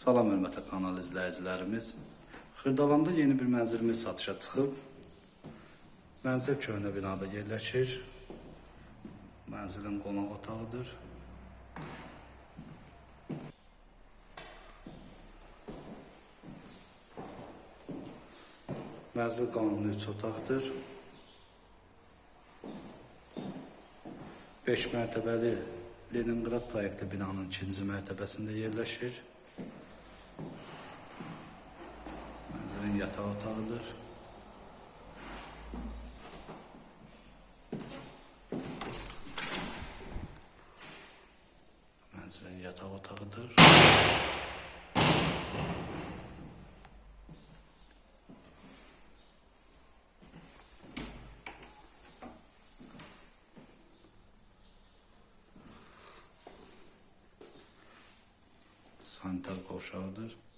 Salam hörmətli kanal izləyicilərimiz. Xırdalanda yeni bir mənzilimiz satışa çıxıb. Mənzil köhnə binada yerləşir. Mənzilin qonaq otağıdır. Mənzil qanuni 3 otaqdır. 5 mərtəbəli Leningrad proyektli binanın ikinci mərtəbəsində yerləşir. Yataq otağıdır. Mənzilin yataq otağıdır. Sanitar qovşağıdır.